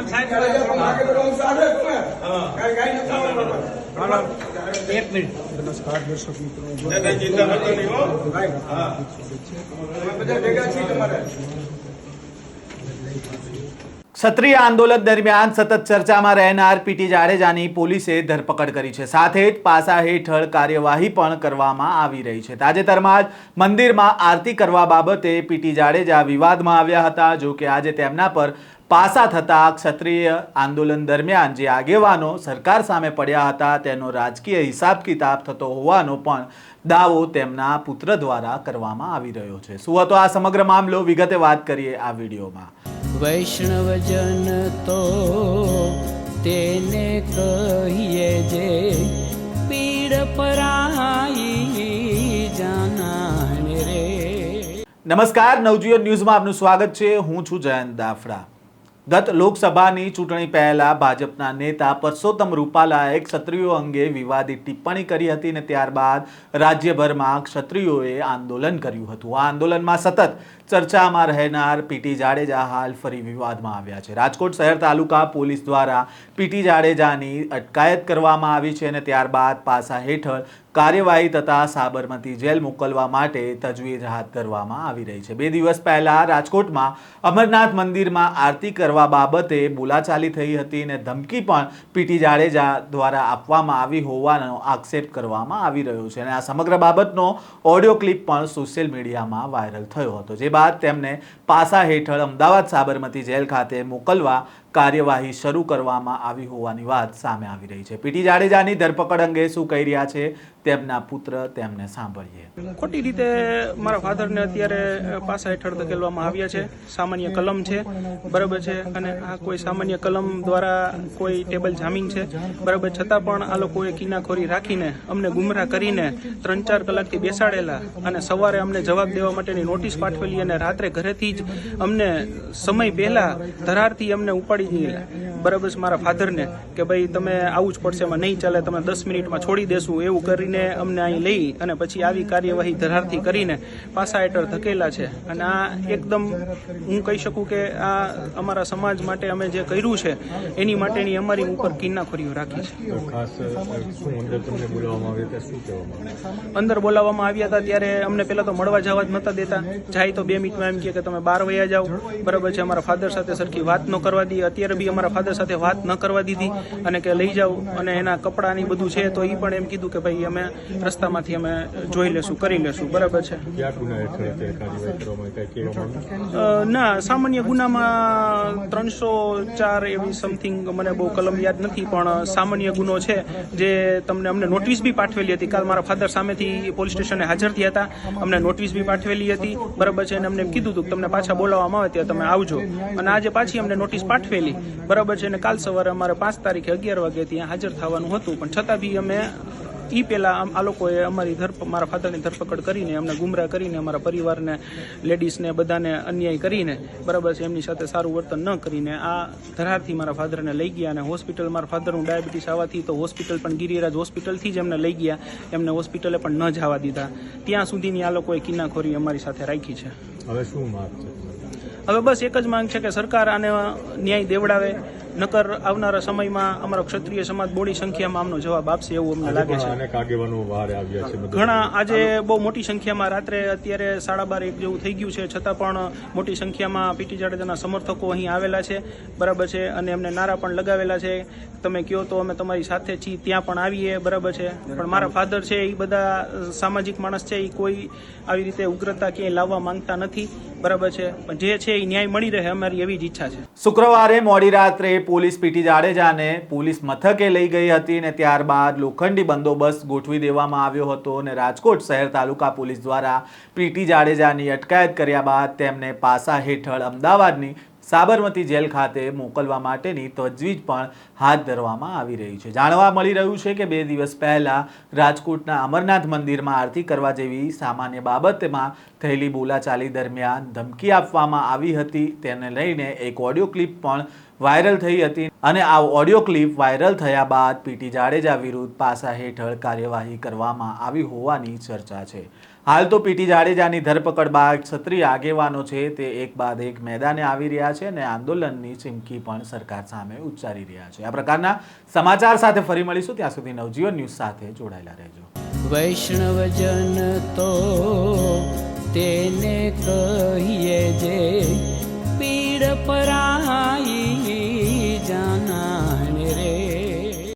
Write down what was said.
નમસ્કાર દર્શક મિત્રો. ક્ષત્રિય આંદોલન દરમિયાન સતત ચર્ચામાં રહેનાર પીટી જાડેજાની પોલીસે ધરપકડ કરી છે. સાથે જ પાસા હેઠળ કાર્યવાહી પણ કરવામાં આવી રહી છે. તાજેતરમાં જ મંદિરમાં આરતી કરવા બાબતે પીટી જાડેજા વિવાદમાં આવ્યા હતા. જો કે આજે તેમના પર પાસા થતા ક્ષત્રિય આંદોલન દરમિયાન જે આગેવાનો સરકાર સામે પડ્યા હતા તેનો રાજકીય હિસાબ કિતાબ થતો હોવાનો પણ દાવો તેમના પુત્ર દ્વારા કરવામાં આવી રહ્યો છે. શું હતો આ સમગ્ર મામલો? વિગતે વાત કરીએ આ વિડીયોમાં. વૈષ્ણવજન તો તેને કહીએ જે પીડ પરાઈ નમસ્કાર નવજીવન ન્યૂઝમાં આપનું સ્વાગત છે. હું છું જયંત દાફડા. ગત લોકસભાની ચૂંટણી પહેલા ભાજપના નેતા પરસોત્તમ રૂપાલાએ ક્ષત્રિયો અંગે વિવાદિત ટિપ્પણી કરી હતી અને ત્યારબાદ રાજ્યભરમાં ક્ષત્રિયોએ આંદોલન કર્યું હતું. આ આંદોલનમાં સતત ચર્ચામાં રહેનાર પીટી જાડેજા હાલ ફરી વિવાદમાં આવ્યા છે. રાજકોટ શહેર તાલુકા પોલીસ દ્વારા પીટી જાડેજાની અટકાયત કરવામાં આવી છે અને ત્યારબાદ પાસા હેઠળ કાર્યવાહી તથા સાબરમતી જેલ મોકલવા માટે તજવીજ હાથ ધરવામાં આવી રહી છે. બે દિવસ પહેલા રાજકોટમાં અમરનાથ મંદિરમાં આરતી કરવા બાબતે બોલાચાલી થઈ હતી અને ધમકી પણ પીટી જાડેજા દ્વારા આપવામાં આવી હોવાનો આક્ષેપ કરવામાં આવી રહ્યો છે અને આ સમગ્ર બાબતનો ઓડિયો ક્લિપ પણ સોશિયલ મીડિયામાં વાયરલ થયો હતો. જે બાદ તેમને પાસા હેઠળ અમદાવાદ સાબરમતી જેલ ખાતે મોકલવા કાર્યવાહી શરૂ કરવામાં આવી હોવાની વાત સામે આવી રહી છે. પીટી જાડેજાની ધરપકડ અંગે શું કહી રહ્યા છે? તેમના પુત્ર તેમને સાંભળીએ. ખોટી રીતે મારા ફાધરને અત્યારે પાસા હેઠળ ધકેલવામાં આવ્યા છે. સામાન્ય કલમ છે. બરાબર છે. અને આ કોઈ સામાન્ય કલમ દ્વારા કોઈ ટેબલ જામીન છે. બરાબર. છતાં પણ આ લોકોએ કિનાખોરી રાખીને, અમને ગુમરાહ કરીને ત્રણ ચાર કલાકથી બેસાડેલા અને સવારે અમને જવાબ દેવા માટેની નોટિસ પાઠવેલી અને રાત્રે ઘરેથી જ અમને સમય પહેલા ધરારથી અમને ઉપાડી દીધેલા. બરાબર છે મારા ફાધરને કે ભાઈ તમે આવું જ પડશે, એમાં નહીં ચાલે, તમે દસ મિનિટમાં છોડી દેશું, એવું કરીને અમને અહીં લઈ અને પછી આવી કાર્યવાહી ધરારથી કરીને પાસા હેઠળ ધકેલા છે. અને આ એકદમ હું કહી શકું કે આ અમારા સમાજ માટે અમે જે કર્યું છે એની માટેની અમારી ઉપર કિન્નાખોરીઓ રાખી છે. અંદર બોલાવવામાં આવ્યા હતા ત્યારે અમને પહેલાં તો મળવા જવા જ નતા દેતા. જાય તો બે મિનિટમાં એમ કહે કે તમે બાર વયા જાઓ. બરાબર છે અમારા ફાધર સાથે સરખી વાત ન કરવા દી. અત્યારે બી અમારા ફાધર સાથે વાત ન કરવા દીધી અને કે લઈ જાઓ અને એના કપડાની બધું છે તો એ પણ એમ કીધું કે ભાઈ અમે રસ્તામાંથી અમે જોઈ લેશું કરી લેશું. બરાબર છે? ના સામાન્ય ગુનામાં ત્રણસો ચાર એવી સમથિંગ મને બહુ કલમ યાદ નથી પણ સામાન્ય ગુનો છે જે તમને અમને નોટિસ બી પાઠવેલી હતી. કાલ મારા ફાધર સામેથી પોલીસ સ્ટેશને હાજર થયા હતા. અમને નોટિસ બી પાઠવેલી હતી. બરાબર છે? અને અમને કીધું હતું કે તમને પાછા બોલાવવામાં આવે ત્યાં તમે આવજો. અને આજે પાછી અમને નોટિસ પાઠવેલી. બરાબર છે? અને કાલ સવારે અમારે પાંચ તારીખે અગિયાર વાગે ત્યાં હાજર થવાનું હતું. પણ છતાં બી અમે ઈ પહેલાં આ લોકોએ અમારી ધર મારા ફાધરની ધરપકડ કરીને અમને ગુમરાહ કરીને અમારા પરિવારને લેડીઝને બધાને અન્યાય કરીને બરાબર છે એમની સાથે સારું વર્તન ન કરીને આ ધરારથી મારા ફાધરને લઈ ગયા અને હોસ્પિટલ મારા ફાધરનું ડાયાબિટીસ આવવાથી તો હોસ્પિટલ પણ ગિરિરાજ હોસ્પિટલથી જ એમને લઈ ગયા એમને હોસ્પિટલે પણ ન જવા દીધા. ત્યાં સુધીની આ લોકોએ કિનાખોરી અમારી સાથે રાખી છે. હવે શું માગ છે? હવે બસ એક જ માંગ છે કે સરકાર આને ન્યાય દેવડાવે. નકર આવનારા સમયમાં અમારો ક્ષત્રિય સમાજ બોડી સંખ્યામાં આમનો જવાબ આપશે એવું અમને લાગે છે. ઘણા આજે બહુ મોટી સંખ્યામાં રાત્રે અત્યારે સાડા બાર એક જેવું થઈ ગયું છે છતાં પણ મોટી સંખ્યામાં પીટી જાડેજાના સમર્થકો અહીં આવેલા છે બરાબર છે અને એમને નારા પણ લગાવેલા છે. તમે કહો તો અમે તમારી સાથે છીએ ત્યાં પણ આવીએ બરાબર છે. પણ મારા ફાધર છે એ બધા સામાજિક માણસ છે એ કોઈ આવી રીતે ઉગ્રતા ક્યાંય લાવવા માંગતા નથી. બરાબર છે. જે છે એ ન્યાય મળી રહે અમારી એવી જ ઈચ્છા છે. શુક્રવારે મોડી રાત્રે પોલીસ પીટી જાડેજાને પોલીસ મથકે લઈ ગઈ હતી અને ત્યારબાદ લોખંડી બંદોબસ્ત ગોઠવી દેવામાં આવ્યો હતો અને રાજકોટ શહેર તાલુકા પોલીસ દ્વારા પીટી જાડેજાની અટકાયત કર્યા બાદ તેમને પાસા હેઠળ અમદાવાદની સાબરમતી જેલ ખાતે મોકલવા માટેની તજવીજ પણ હાથ ધરવામાં આવી રહી છે. જાણવા મળી રહ્યું છે કે બે દિવસ પહેલા રાજકોટના અમરનાથ મંદિરમાં આરતી કરવા જેવી સામાન્ય બાબતમાં થયેલી બોલાચાલી દરમિયાન ધમકી આપવામાં આવી હતી. તેને લઈને એક ઓડિયો ક્લિપ પણ વાયરલ થઈ હતી અને આ ઓડિયો ક્લિપ વાયરલ થયા બાદ પીટી જાડેજા વિરુદ્ધ પાસા હેઠળ કાર્યવાહી કરવામાં આવી હોવાની ચર્ચા છે. હાલ તો પીટી જાડેજાની ધરપકડ બાદ ક્ષત્રિય આગેવાનો છે તે એક બાદ એક મેદાને આવી રહ્યા છે અને આંદોલનની ચીમકી પણ સરકાર સામે ઉચ્ચારી રહ્યા છે. આ પ્રકારના સમાચાર સાથે ફરી મળીશું. ત્યાં સુધી નવજીવન ન્યૂઝ સાથે જોડાયેલા રહેજો. વૈષ્ણવજન તો તેને કહીએ જે પીડ પરાઈ